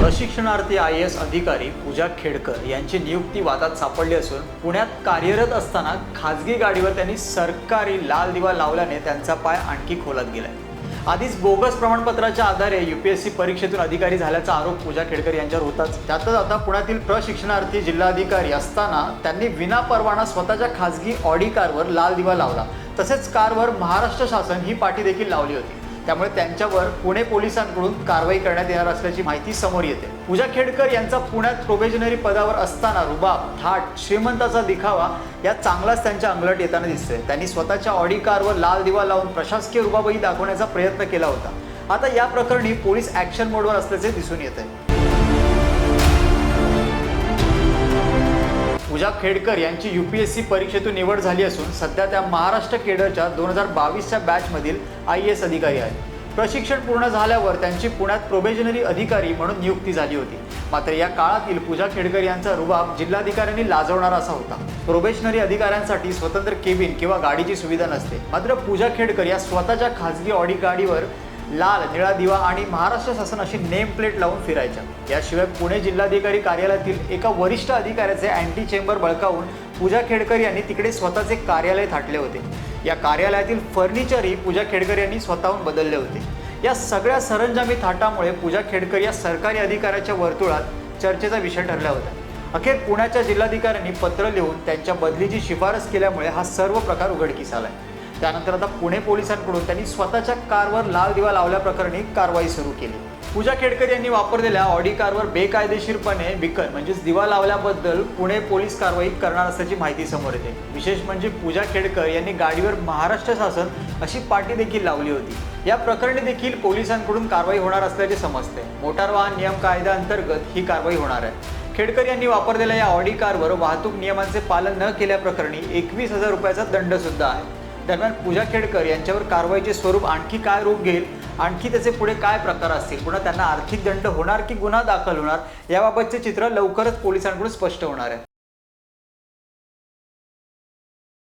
प्रशिक्षणार्थी I S अधिकारी पूजा खेडकर यांची नियुक्ती वादात सापडली असून पुण्यात कार्यरत असताना खाजगी गाडीवर त्यांनी सरकारी लाल दिवा लावल्याने त्यांचा पाय आणखी खोलात गेलाय. आधीच बोगस प्रमाणपत्राच्या आधारे युपीएससी परीक्षेतून अधिकारी झाल्याचा आरोप पूजा खेडकर यांच्यावर होताच. त्यातच आता पुण्यातील प्रशिक्षणार्थी जिल्हाधिकारी असताना त्यांनी विनापरवाना स्वतःच्या खाजगी ऑडी कारवर लाल दिवा लावला. तसेच कारवर महाराष्ट्र शासन ही पाठी देखील लावली होती. त्यामुळे त्यांच्यावर पुणे पोलिसांकडून कारवाई करण्यात येणार असल्याची माहिती समोर येते. पूजा खेडकर यांचा पुण्यात प्रोबेशनरी पदावर असताना रुबाब थाट श्रीमंताचा दिखावा या चांगलाच त्यांच्या अंगलट येताना दिसतोय. त्यांनी स्वतःच्या ऑडी कारवर लाल दिवा लावून प्रशासकीय रुबाबही दाखवण्याचा प्रयत्न केला होता. आता या प्रकरणी पोलीस ऍक्शन मोडवर असल्याचे दिसून येत आहे पूजा खेडकर यांची यू पी एस सी परीक्षेतून निवड झाली असून सध्या त्या महाराष्ट्र केडरच्या दोन हजार बावीसच्या बॅचमधील आय एस अधिकारी आहेत. प्रशिक्षण पूर्ण झाल्यावर त्यांची पुण्यात प्रोबेशनरी अधिकारी म्हणून नियुक्ती झाली होती. मात्र या काळातील पूजा खेडकर यांचा रुबाब जिल्हाधिकाऱ्यांनी लाजवणारा असा होता. प्रोबेशनरी अधिकाऱ्यांसाठी स्वतंत्र केबिन किंवा गाडीची सुविधा नसते. मात्र पूजा खेडकर या स्वतःच्या खाजगी ऑडी गाडीवर लाल निळा दिवा आणि महाराष्ट्र शासन अशी नेम प्लेट लावून फिरायच्या. याशिवाय पुणे जिल्हाधिकारी कार्यालयातील एका वरिष्ठ अधिकाऱ्याचे अँटी चेंबर बळकावून पूजा खेडकर यांनी तिकडे स्वतःचे कार्यालय थाटले होते. या कार्यालयातील फर्निचरही पूजा खेडकर यांनी स्वतःहून बदलले होते. या सगळ्या सरंजामी थाटामुळे पूजा खेडकर या सरकारी अधिकाऱ्याच्या वर्तुळात चर्चेचा विषय ठरला होता. अखेर पुण्याच्या जिल्हाधिकाऱ्यांनी पत्र लिहून त्यांच्या बदलीची शिफारस केल्यामुळे हा सर्व प्रकार उघडकीस आलाय. त्यानंतर आता पुणे पोलिसांकडून त्यांनी स्वतःच्या कारवर लाल दिवा लावल्याप्रकरणी कारवाई सुरू केली. पूजा खेडकर यांनी वापरलेल्या ऑडी कारवर बेकायदेशीरपणे विकल म्हणजेच दिवा लावल्याबद्दल पुणे पोलीस कारवाई करणार असल्याची माहिती समोर येते. विशेष म्हणजे पूजा खेडकर यांनी गाडीवर महाराष्ट्र शासन अशी पाटी देखील लावली होती. या प्रकरणी देखील पोलिसांकडून कारवाई होणार असल्याचे समजते. मोटार वाहन नियम कायद्याअंतर्गत ही कारवाई होणार आहे. खेडकर यांनी वापरलेल्या या ऑडी कारवर वाहतूक नियमांचे पालन न केल्याप्रकरणी एकवीस हजार रुपयाचा दंड सुद्धा आहे. दरम्यान पूजा खेडकर यांच्यावर कारवाईचे स्वरूप आणखी काय रूप घेईल? आणखी त्याचे पुढे काय प्रकार असतील? पुन्हा त्यांना आर्थिक दंड होणार की गुन्हा दाखल होणार? याबाबतचे चित्र लवकरच पोलिसांकडून स्पष्ट होणार आहे.